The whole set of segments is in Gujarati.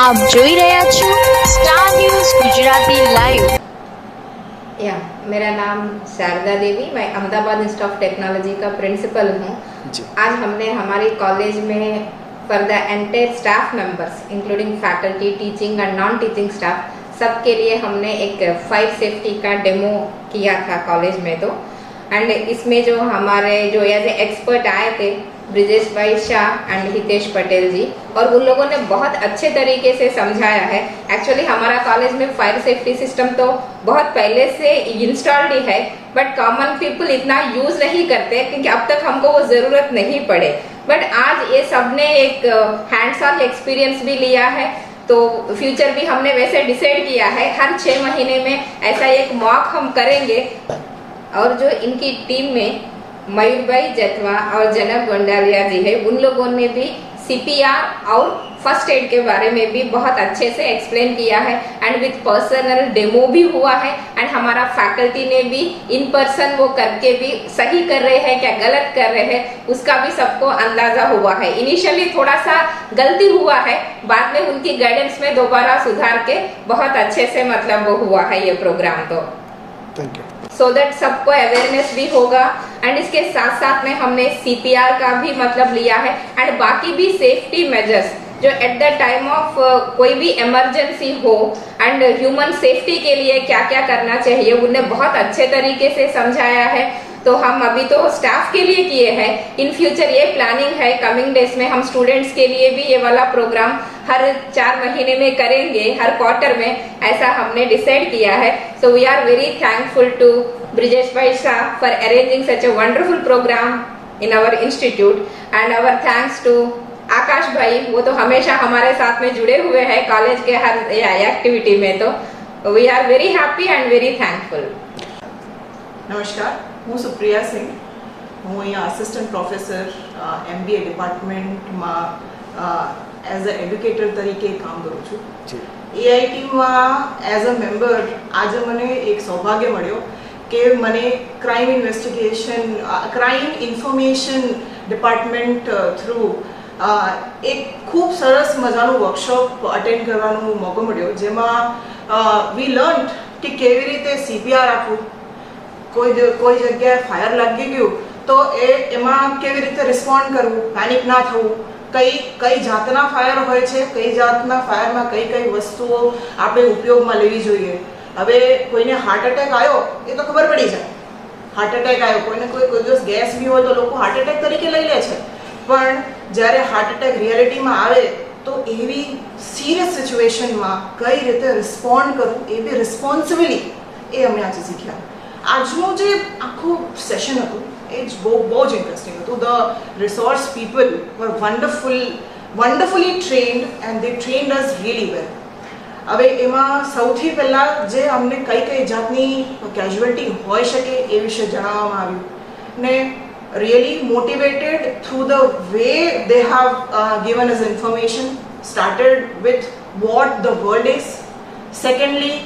આપ જોઈ રહ્યા છો સ્ટાર ન્યૂઝ ગુજરાતી લાઈવ या मेरा नाम शारदा देवी मैं अहमदाबाद इंस्टीट्यूट ऑफ टेक्नोलॉजी का प्रिंसिपल हूँ जी आज हमने हमारे कॉलेज में for the entire staff members including faculty teaching and non teaching staff सबके लिए हमने एक फायर सेफ्टी का डेमो किया था कॉलेज में तो एंड इसमें जो हमारे जो एज ए एक्सपर्ट आए थे ब्रिजेश भाई शाह एंड हितेश पटेल जी और उन लोगों ने बहुत अच्छे तरीके से समझाया है। एक्चुअली हमारा कॉलेज में फायर सेफ्टी सिस्टम तो बहुत पहले से इंस्टॉल्ड ही है बट कॉमन पीपल इतना यूज़ नहीं करते क्योंकि अब तक हमको वो ज़रूरत नहीं पड़े। बट आज ये सबने एक हैंड्स ऑन एक्सपीरियंस भी लिया है तो फ्यूचर भी हमने वैसे डिसाइड किया है। हर छः महीने में ऐसा एक मॉक हम करेंगे और जो इनकी टीम में मयूर भाई जटवा और जनक गोंडालिया जी है। उन लोगों ने भी सीपीआर और फ़र्स्ट एड के बारे में भी बहुत अच्छे से एक्सप्लेन किया है। एंड विथ पर्सनल डेमो भी हुआ है। एंड हमारा फैकल्टी ने भी इन पर्सन वो करके भी सही कर रहे हैं क्या गलत कर रहे हैं, उसका भी सबको अंदाज़ा हुआ है। इनिशियली थोड़ा सा गलती हुआ है। बाद में उनकी गाइडेंस में दोबारा सुधार के बहुत अच्छे से मतलब वो हुआ है ये प्रोग्राम तो। थैंक यू सो दैट सबको अवेयरनेस भी होगा। एंड इसके साथ साथ में हमने सीपीआर का भी मतलब लिया है। एंड बाकी भी सेफ्टी मेजर्स जो एट द टाइम ऑफ़ कोई भी इमरजेंसी हो एंड ह्यूमन सेफ्टी के लिए क्या क्या करना चाहिए उन्हें बहुत अच्छे तरीके से समझाया है। तो हम अभी तो स्टाफ के लिए किए हैं। इन फ्यूचर ये प्लानिंग है कमिंग डेज़ में हम स्टूडेंट्स के लिए भी ये वाला प्रोग्राम हर चार महीने में करेंगे हर क्वार्टर में ऐसा हमने डिसाइड किया है so we are very thankful to Brijesh भाई Shah for arranging such a wonderful programme in our institute and our thanks to Akash भाई वो तो हमेशा हमारे साथ में जुड़े हुए हैं कॉलेज के हर एक्टिविटी में तो we are very happy and very thankful નમસ્કાર હું સુપ્રિયા સિંહ હું અહીંયા assistant professor MBA ડિપાર્ટમેન્ટમાં as a educator તરીકે કામ કરું છું. એઆઈટીમાં એઝ અ મેમ્બર આજે મને એક સૌભાગ્ય મળ્યો કે મને crime investigation crime information department through એક ખૂબ સરસ મજાનું વર્કશોપ અટેન્ડ કરવાનો મોકો મળ્યો જેમાં વી લર્ન કે કેવી રીતે સીપીઆર આપવું. કોઈ કોઈ જગ્યાએ ફાયર લાગી ગયું તો એ એમાં કેવી રીતે રિસ્પોન્ડ કરવું પેનિક ના થવું. કઈ કઈ જાતના ફાયર હોય છે, કઈ જાતના ફાયરમાં કઈ કઈ વસ્તુઓ આપણે ઉપયોગમાં લેવી જોઈએ. હવે કોઈને હાર્ટ એટેક આવ્યો, એ તો ખબર પડી જાય. હાર્ટ એટેક આવ્યો, કોઈને કોઈ કોઈ દિવસ ગેસ બી હોય તો લોકો હાર્ટ એટેક તરીકે લઈ લે છે. પણ જ્યારે હાર્ટ એટેક રિયાલિટીમાં આવે, તો એવી સિરિયસ સિચ્યુએશનમાં કઈ રીતે રિસ્પોન્ડ કરવું, એ બી રિસ્પોન્સિબિલી એ અમે આજે શીખ્યા. આજનું જે આખું સેશન હતું એ જ બહુ બહુ જ ઇન્ટરેસ્ટિંગ હતું the resource people were wonderful wonderfully trained and they trained us really well હવે એમાં સૌથી પહેલાં જે અમને કઈ કઈ જાતની કેઝ્યુઅલિટી હોઈ શકે એ વિશે જણાવવામાં આવ્યું ને really motivated through the way they have given us information started with what the world is secondly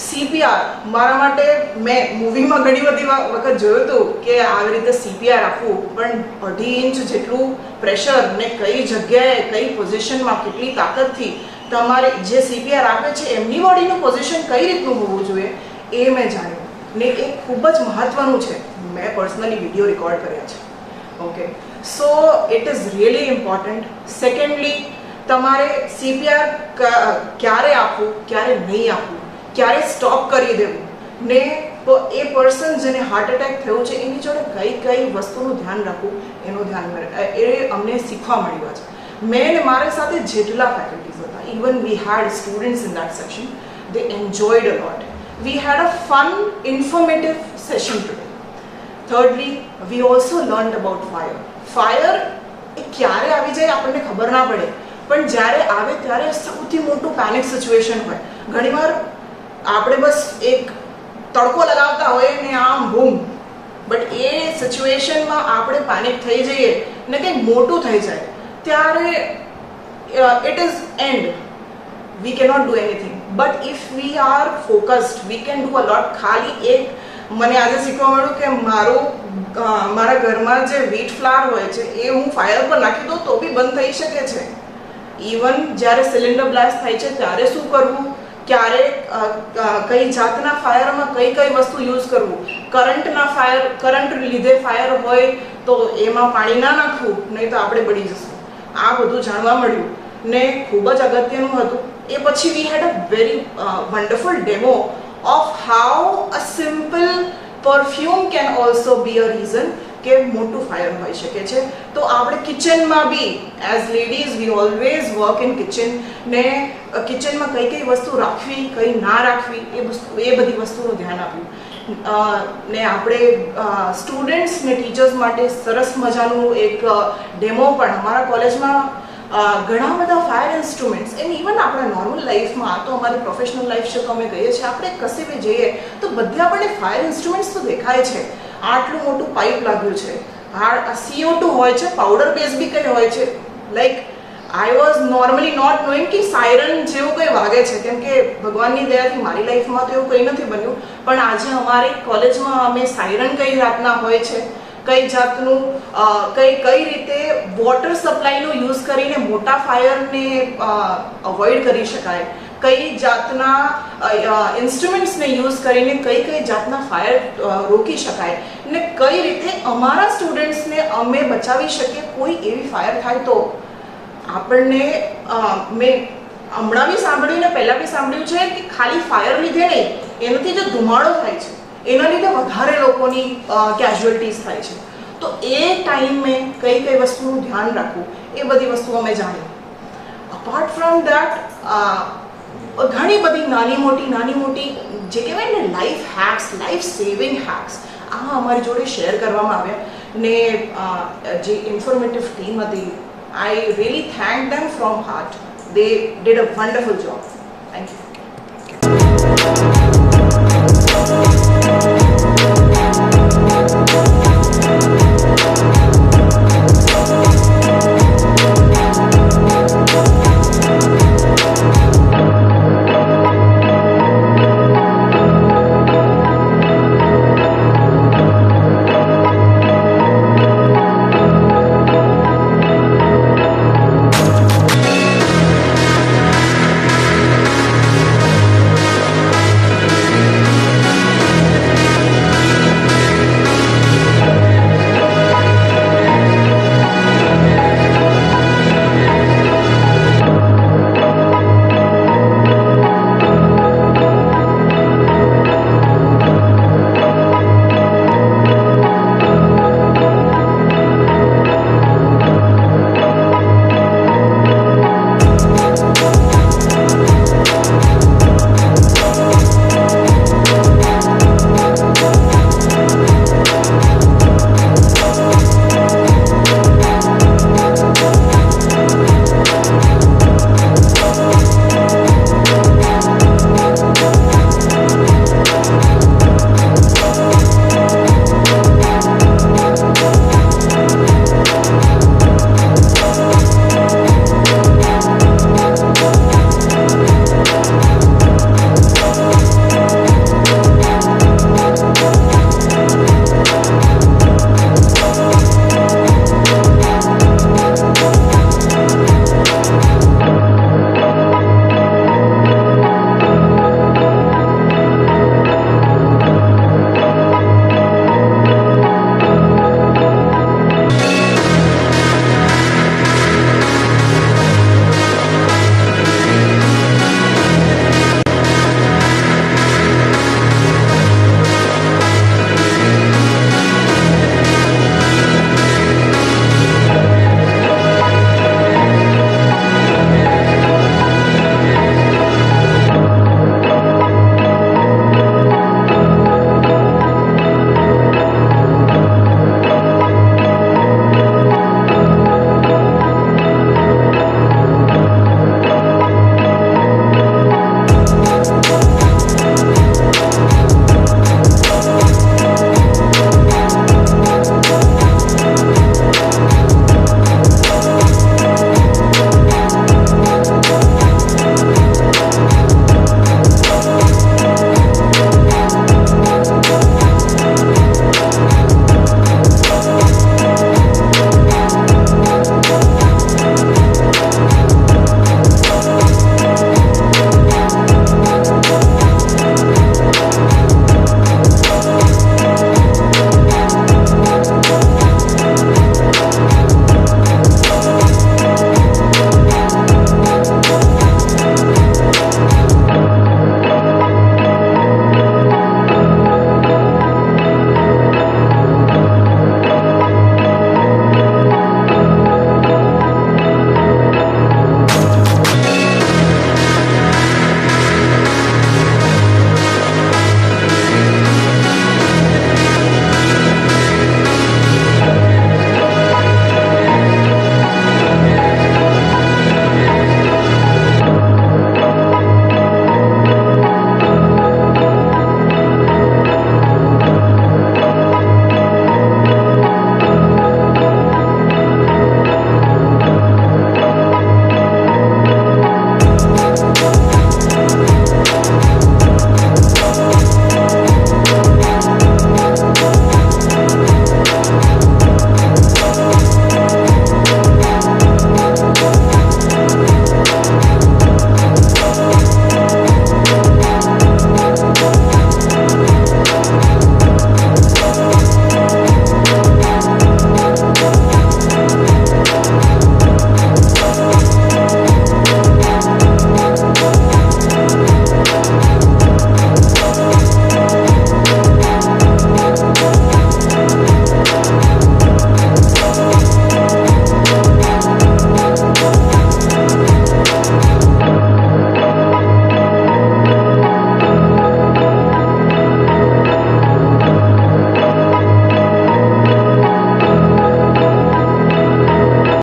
CPR. મારા માટે મેં મૂવીમાં ઘણી બધી વખત જોયું હતું કે આવી રીતે સીપીઆર આપવું. પણ અઢી ઇંચ જેટલું પ્રેશર ને કઈ જગ્યાએ, કઈ પોઝિશનમાં કેટલી તાકાતથી તમારે જે સીપીઆર આપે છે, એમની બોડીનું પોઝિશન કઈ રીતનું હોવું જોઈએ, એ મેં જાણ્યું. ને એ ખૂબ જ મહત્ત્વનું છે. મેં પર્સનલી વીડિયો રેકોર્ડ કર્યા છે. Okay so it is really important secondly તમારે સીપીઆર ક્યારે આપવું, ક્યારે નહીં આપવું? ક્યારે સ્ટોપ કરી દેવું? ને એ પર્સન જેને હાર્ટ એટેક થયો છે, એની જોડે કઈ કઈ વસ્તુનું ધ્યાન રાખવું, એનું ધ્યાન એ અમને શીખવા મળ્યું છે. મેં મારી સાથે જેટલા ફેકલ્ટીઝ હતા even we had students in that section they enjoyed a lot we had a fun informative session today thirdly we also learn about fire fire એ ક્યારે આવી જાય આપણને ખબર ના પડે. પણ જ્યારે આવે ત્યારે સૌથી મોટું પેનિક સિચ્યુએશન હોય. ઘણીવાર આપણે બસ એક તડકો લગાવતા હોય ને આમ બૂમ. બટ એ સિચ્યુએશનમાં આપણે પાનિક થઈ જઈએ ને કંઈક મોટું થઈ જાય. ત્યારે it is and we cannot do anything but if we are focused we can do a lot ખાલી એક મને આજે શીખવા મળ્યું કે મારું મારા ઘરમાં જે વીટ ફ્લાર હોય છે, એ હું ફાયર પર નાખી દઉં તો બી બંધ થઈ શકે છે. ઇવન જ્યારે સિલિન્ડર બ્લાસ્ટ થાય છે, ત્યારે શું કરવું? ક્યારે કઈ જાતના ફાયરમાં કઈ કઈ વસ્તુ યુઝ કરવું? કરંટના ફાયર, કરંટ લીધે ફાયર હોય તો એમાં પાણી ના નાખવું, નહીં તો આપણે બળી જશું. આ બધું જાણવા મળ્યું. ને ખૂબ જ અગત્યનું હતું. એ પછી we had a very wonderful demo of how a simple perfume can also be a reason કે મોટું ફાયર હોઈ શકે છે. તો આપણે કિચનમાં બી as ladies we always work in kitchen ને કિચનમાં કઈ કઈ વસ્તુ રાખવી, કઈ ના રાખવી, એ વસ્તુ એ બધી વસ્તુનું ધ્યાન આપ્યું ને આપણે સ્ટુડન્ટ્સ ને ટીચર્સ માટે સરસ મજાનું એક ડેમો પણ અમારા કોલેજમાં ઘણા બધા ફાયર ઇન્સ્ટ્રુમેન્ટ્સ એન્ડ ઇવન આપણા નોર્મલ લાઈફમાં તો અમારી પ્રોફેશનલ લાઈફ છે, તો અમે કહીએ છીએ, આપણે કશે બી જઈએ, તો બધા આપણને ફાયર ઇન્સ્ટ્રુમેન્ટ્સ તો દેખાય છે. આટલું મોટું પાઇપ લાગ્યું છે. આ સીઓ ટુ હોય છે પાવડર બેઝ બી કંઈ હોય છે. Like I was normally not knowing કે સાયરન જેવું કંઈ વાગે છે. કેમ કે ભગવાનની દયાથી મારી લાઈફમાં તો એવું કંઈ નથી બન્યું. પણ આજે અમારી કોલેજમાં અમે સાયરન કઈ જાતના હોય છે, કઈ જાતનું કઈ કઈ રીતે વોટર સપ્લાયનો યુઝ કરીને મોટા ફાયરને અવોઇડ કરી શકાય. કઈ જાતના ઇન્સ્ટ્રુમેન્ટ્સને યુઝ કરીને કઈ કઈ જાતના ફાયર રોકી શકાય ને કઈ રીતે અમારા સ્ટુડન્ટ્સને અમે બચાવી શકીએ, કોઈ એવી ફાયર થાય તો? આપણને મેં હમણાં બી સાંભળ્યું ને પહેલાં બી સાંભળ્યું છે કે ખાલી ફાયર લીધે નહીં, એનાથી જે ધુમાડો થાય છે, એના લીધે વધારે લોકોની કેઝ્યુઅલિટીઝ થાય છે. તો એ ટાઈમે કઈ કઈ વસ્તુનું ધ્યાન રાખવું, એ બધી વસ્તુઓ અમે જાણી અપાર્ટ ફ્રોમ દેટ ઘણી બધી નાની મોટી નાની મોટી જે કહેવાય ને life hacks life saving hacks આ અમારી જોડે શેર કરવામાં આવ્યા ને જે ઇન્ફોર્મેટિવ ટીમ હતી I really thank them from heart they did a wonderful job thank you